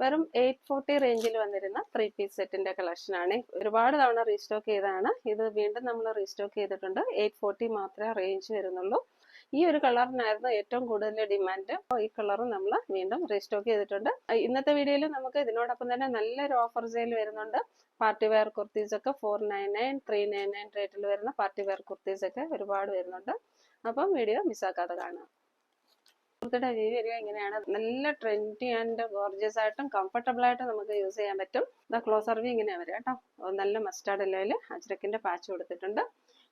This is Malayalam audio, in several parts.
വെറും എയ്റ്റ് ഫോർട്ടി റേഞ്ചിൽ വന്നിരുന്ന ത്രീ പീസ് സെറ്റിന്റെ കളക്ഷൻ ആണ്. ഒരുപാട് തവണ റീസ്റ്റോക്ക് ചെയ്തതാണ്. ഇത് വീണ്ടും നമ്മൾ റീസ്റ്റോക്ക് ചെയ്തിട്ടുണ്ട്. എയ്റ്റ് ഫോർട്ടി മാത്രമേ റേഞ്ച് വരുന്നുള്ളൂ. ഈ ഒരു കളറിനായിരുന്നു ഏറ്റവും കൂടുതൽ ഡിമാൻഡ് ഈ കളറും നമ്മൾ വീണ്ടും റീസ്റ്റോക്ക് ചെയ്തിട്ടുണ്ട്. ഇന്നത്തെ വീഡിയോയിൽ നമുക്ക് ഇതിനോടൊപ്പം തന്നെ നല്ലൊരു ഓഫർ സെയിൽ വരുന്നുണ്ട്. പാർട്ടി വെയർ കുർത്തീസ് ഒക്കെ four nine nine three nine nine റേറ്റിൽ വരുന്ന പാർട്ടി വെയർ കുർത്തീസ് ഒക്കെ ഒരുപാട് വരുന്നുണ്ട്. അപ്പം വീഡിയോ മിസ്സാക്കാതെ കാണാം. കുർത്തിയുടെ രീതി വരിക ഇങ്ങനെയാണ് നല്ല ട്രെൻഡി ആൻഡ് ഗോർജിയസ് ആയിട്ടും കംഫർട്ടബിൾ ആയിട്ടും നമുക്ക് യൂസ് ചെയ്യാൻ പറ്റും. ഇതാ ക്ലോസ് വ്യൂ ഇങ്ങനെയാണ് വരിക കേട്ടോ. നല്ല മസ്റ്റാർഡ് എല്ലോയിൽ അജ്രക്കിന്റെ പാച്ച് കൊടുത്തിട്ടുണ്ട്.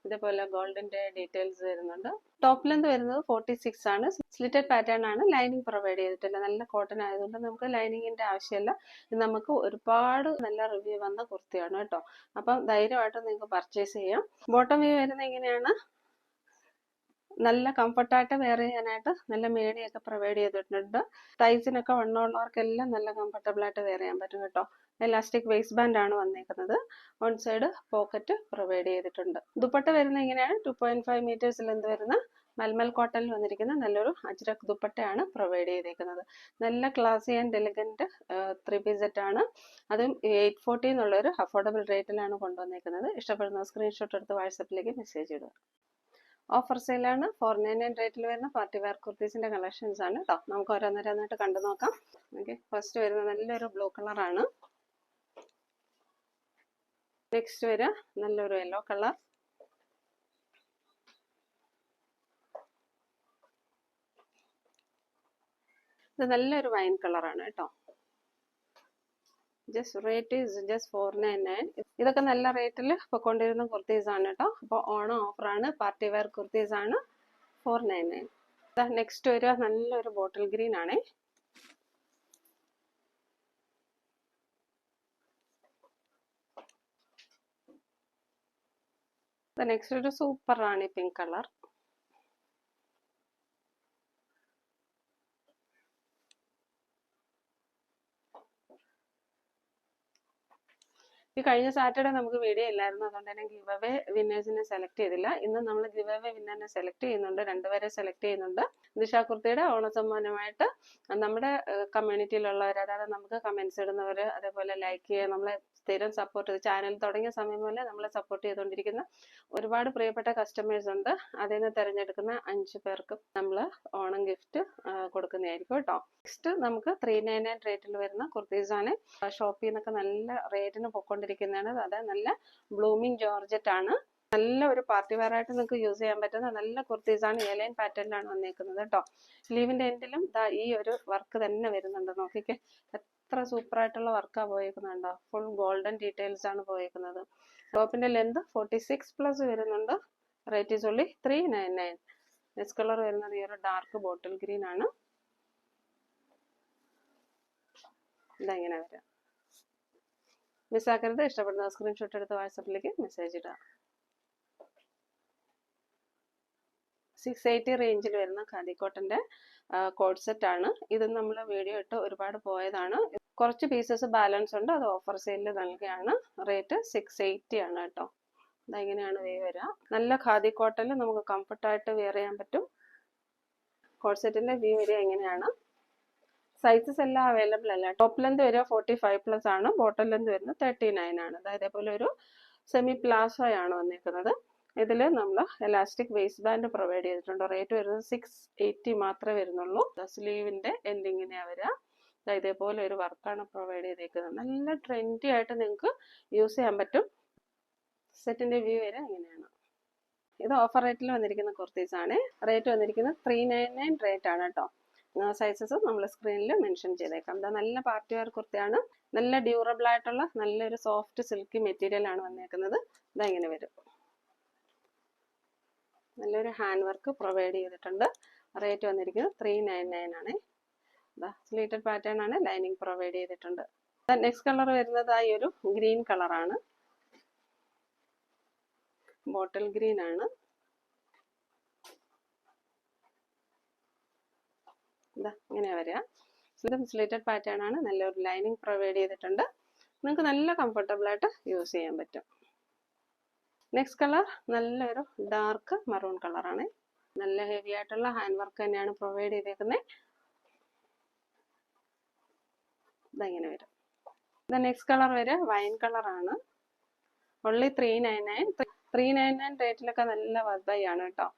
ഇതേപോലെ ഗോൾഡിന്റെ ഡീറ്റെയിൽസ് വരുന്നുണ്ട്. ടോപ്പ് ലെന്ത് വരുന്നത് ഫോർട്ടി സിക്സ് ആണ്. സ്ലിറ്റഡ് പാറ്റേൺ ആണ് ലൈനിങ് പ്രൊവൈഡ് ചെയ്തിട്ടില്ല നല്ല കോട്ടൺ ആയതുകൊണ്ട് നമുക്ക് ലൈനിങ്ങിന്റെ ആവശ്യമില്ല. ഇത് നമുക്ക് ഒരുപാട് നല്ല റിവ്യൂ വന്ന കുർത്തിയാണ് കേട്ടോ. അപ്പം ധൈര്യമായിട്ട് നിങ്ങൾക്ക് പർച്ചേസ് ചെയ്യാം. ബോട്ടം വ്യൂ വരുന്നത് എങ്ങനെയാണ്? നല്ല കംഫർട്ടായിട്ട് വെയർ ചെയ്യാനായിട്ട് നല്ല മീഡിയൊക്കെ പ്രൊവൈഡ് ചെയ്തിട്ടുണ്ട്. തൈസിനൊക്കെ വണ്ണമുള്ളവർക്കെല്ലാം നല്ല കംഫർട്ടബിൾ ആയിട്ട് വെയർ ചെയ്യാൻ പറ്റും കേട്ടോ. എലാസ്റ്റിക് വേസ്റ്റ് ബാൻഡ് ആണ് വന്നേക്കുന്നത്. വൺ സൈഡ് പോക്കറ്റ് പ്രൊവൈഡ് ചെയ്തിട്ടുണ്ട്. ദുപ്പട്ട വരുന്ന ഇങ്ങനെയാണ് two point five metres length വരുന്ന മൽമൽ കോട്ടണിൽ വന്നിരിക്കുന്ന നല്ലൊരു അജ്രക് ദുപ്പട്ടയാണ് പ്രൊവൈഡ് ചെയ്തേക്കുന്നത്. നല്ല classy and elegant three piece ആണ്. അതും എയ്റ്റ് ഫോർട്ടി എന്നുള്ളൊരു അഫോർഡബിൾ റേറ്റിലാണ് കൊണ്ടുവന്നേക്കുന്നത്. ഇഷ്ടപ്പെടുന്ന സ്ക്രീൻഷോട്ട് എടുത്ത് വാട്സപ്പിലേക്ക് മെസ്സേജ് ഇടുക. ഓഫർ സെയിലാണ്. ഫോർ നയൻ നയൻ റേറ്റിൽ വരുന്ന പാർട്ടി വെയർ കുർത്തീസിന്റെ കളക്ഷൻസ് ആണ് കേട്ടോ നമുക്ക് ഓരോന്നോരോന്നായിട്ട് കണ്ടു നോക്കാം. ഓക്കെ ഫസ്റ്റ് വരുന്ന നല്ലൊരു ബ്ലൂ ആണ്. നെക്സ്റ്റ് വരിക നല്ലൊരു യെല്ലോ കളർ ഇത് നല്ലൊരു വൈൻ കളറാണ് കേട്ടോ just rate is just four nine nine ഇതൊക്കെ നല്ല റേറ്റിൽ പൊക്കൊണ്ടിരുന്ന കുർത്തീസ് ആണ് കേട്ടോ അപ്പോൾ ഓണം ഓഫറാണ് പാർട്ടി വെയർ കുർത്തീസ് ആണ്. ഫോർ നയൻ നയൻ നെക്സ്റ്റ് വരിക. നല്ലൊരു ബോട്ടിൽ ഗ്രീൻ ആണേ. നെക്സ്റ്റ് ഒരു സൂപ്പർ റാണി പിങ്ക് കളർ ഈ കഴിഞ്ഞ സാറ്റർഡേ നമുക്ക് വീഡിയോ ഇല്ലായിരുന്നു. അതുകൊണ്ട് തന്നെ ഗിവ് അവേ വിന്നേഴ്സിനെ സെലക്ട് ചെയ്തില്ല. ഇന്ന് നമ്മൾ ഗിവ് അവേ വിന്നറിനെ സെലക്ട് ചെയ്യുന്നുണ്ട്. രണ്ടുപേരെ സെലക്ട് ചെയ്യുന്നുണ്ട്. ദിശ കുർത്തിയുടെ ഓണസമ്മാനമായിട്ട് നമ്മുടെ കമ്മ്യൂണിറ്റിയിലുള്ളവർ അതായത് നമുക്ക് കമന്റ്സ് ഇടുന്നവർ അതേപോലെ ലൈക്ക് ചെയ്യുക നമ്മളെ സ്ഥിരം സപ്പോർട്ട് ചെയ്ത് ചാനൽ തുടങ്ങിയ സമയം മുതലേ നമ്മളെ സപ്പോർട്ട് ചെയ്തുകൊണ്ടിരിക്കുന്ന ഒരുപാട് പ്രിയപ്പെട്ട കസ്റ്റമേഴ്സ് ഉണ്ട്. അതിൽ നിന്ന് തിരഞ്ഞെടുക്കുന്ന അഞ്ച് പേർക്ക് നമ്മൾ ഓണം ഗിഫ്റ്റ് കൊടുക്കുന്നതായിരിക്കും കേട്ടോ. നെക്സ്റ്റ് നമുക്ക് ത്രീ നയൻ നയൻ റേറ്റിൽ വരുന്ന കുർത്തീസ് ആണ് ഷോപ്പിൽ നിന്നൊക്കെ നല്ല റേറ്റിന് പൊക്കൊണ്ടിരിക്കുന്നതാണ് അത് നല്ല ബ്ലൂമിങ് ജോർജറ്റ് ആണ്. നല്ല ഒരു പാർട്ടി വെയർ ആയിട്ട് നിങ്ങൾക്ക് യൂസ് ചെയ്യാൻ പറ്റുന്ന നല്ല കുർത്തീസാണ് ഏലൈൻ പാറ്റേണിലാണ് വന്നേക്കുന്നത് കേട്ടോ. ലീവിന്റെ എൻഡിലും ദാ ഈ ഒരു വർക്ക് തന്നെ വരുന്നുണ്ട്. നോക്കിക്കേ എത്ര സൂപ്പർ ആയിട്ടുള്ള വർക്കാ പോയേക്കുന്നുണ്ടോ ഫുൾ ഗോൾഡൻ ഡീറ്റെയിൽസ് ആണ് പോയേക്കുന്നത്. ടോപ്പിന്റെ ലെന്ത് ഫോർട്ടി സിക്സ് പ്ലസ് വരുന്നുണ്ട്. Rate is only three nine nine next colour വരുന്നത് ഈ ഒരു ഡാർക്ക് ബോട്ടിൽ ഗ്രീൻ ആണ്. ഇതെങ്ങനെ വരാം. മിസ്സാക്കരുത്. ഇഷ്ടപ്പെടുന്ന സ്ക്രീൻഷോട്ട് എടുത്ത് വാട്സപ്പിലേക്ക് മെസ്സേജ് ഇടുക. സിക്സ് എയ്റ്റി റേഞ്ചിൽ വരുന്ന ഖാദിക്കോട്ടന്റെ കോഡ് സെറ്റ് ആണ്. ഇത് നമ്മൾ വീഡിയോ ഇട്ട് ഒരുപാട് പോയതാണ്. കുറച്ച് പീസസ് ബാലൻസ് ഉണ്ട്. അത് ഓഫർ സെയിലിൽ നൽകുകയാണ്. റേറ്റ് സിക്സ് എയ്റ്റി ആണ് കേട്ടോ. ഇതെങ്ങനെയാണ് വേ വരിക? നല്ല ഖാദി കോട്ടണിൽ നമുക്ക് കംഫർട്ടായിട്ട് വെയർ ചെയ്യാൻ പറ്റും. കോഡ് സെറ്റിന്റെ വ്യൂ വരിക എങ്ങനെയാണ്? സൈസസ് എല്ലാം അവൈലബിൾ അല്ല. ടോപ്പ് ലെന്ത് വരിക ഫോർട്ടി ഫൈവ് പ്ലസ് ആണ്. ബോട്ടൽ ലെന്ത് വരുന്നത് തേർട്ടി നയൻ ആണ്. അതായത് ഇതേപോലെ ഒരു സെമി പ്ലാസോ ആണ് വന്നിരിക്കുന്നത് ഇതിൽ നമ്മൾ എലാസ്റ്റിക് വേസ്റ്റ് ബാൻഡ് പ്രൊവൈഡ് ചെയ്തിട്ടുണ്ട്. റേറ്റ് വരുന്നത് സിക്സ് എയ്റ്റി മാത്രമേ വരുന്നുള്ളൂ. സ്ലീവിന്റെ എൻഡിങ്ങിനെ വരിക. ഇതേപോലെ ഒരു വർക്കാണ് പ്രൊവൈഡ് ചെയ്തേക്കുന്നത്. നല്ല ട്രെൻഡി ആയിട്ട് നിങ്ങൾക്ക് യൂസ് ചെയ്യാൻ പറ്റും. സെറ്റിന്റെ വ്യൂ വരെ അങ്ങനെയാണ് ഇത് ഓഫർ റേറ്റിൽ വന്നിരിക്കുന്ന കുർത്തീസ് ആണ്. റേറ്റ് വന്നിരിക്കുന്നത് ത്രീ നയൻ നയൻ റേറ്റ് ആണ് കേട്ടോ. സൈസസ് നമ്മൾ സ്ക്രീനിൽ മെൻഷൻ ചെയ്തേക്കാം. ഇതാ നല്ല പാർട്ടി വെയർ കുർത്തിയാണ്. നല്ല ഡ്യൂറബിൾ ആയിട്ടുള്ള നല്ലൊരു സോഫ്റ്റ് സിൽക്കി മെറ്റീരിയൽ ആണ് വന്നേക്കുന്നത്. ഇതാ ഇങ്ങനെ വരും. നല്ലൊരു ഹാൻഡ് വർക്ക് പ്രൊവൈഡ് ചെയ്തിട്ടുണ്ട്. റേറ്റ് വന്നിരിക്കുന്നത് ത്രീ നയൻ നയൻ ആണ്. സ്ലീറ്റഡ് പാറ്റേൺ ആണ് ലൈനിങ് പ്രൊവൈഡ് ചെയ്തിട്ടുണ്ട്. നെക്സ്റ്റ് കളർ വരുന്നത് ആ ഒരു ഗ്രീൻ കളറാണ് ബോട്ടിൽ ഗ്രീൻ ആണ്. ഇതാ ഇങ്ങനെ വരിക. ഇത് സ്ലീറ്റഡ് പാറ്റേൺ ആണ്. നല്ലൊരു ലൈനിങ് പ്രൊവൈഡ് ചെയ്തിട്ടുണ്ട്. നിങ്ങൾക്ക് നല്ല കംഫർട്ടബിൾ ആയിട്ട് യൂസ് ചെയ്യാൻ പറ്റും. നെക്സ്റ്റ് കളർ നല്ലൊരു ഡാർക്ക് മറൂൺ കളറാണ് നല്ല ഹെവി ആയിട്ടുള്ള ഹാൻഡ് വർക്ക് തന്നെയാണ് പ്രൊവൈഡ് ചെയ്തേക്കുന്നത് ഇതങ്ങനെ വരും. ഇത് നെക്സ്റ്റ് കളർ വരെ വൈൻ കളറാണ് only three nine nine three nine nine റേറ്റിലൊക്കെ നല്ല വർദ്ധയാണ് കേട്ടോ.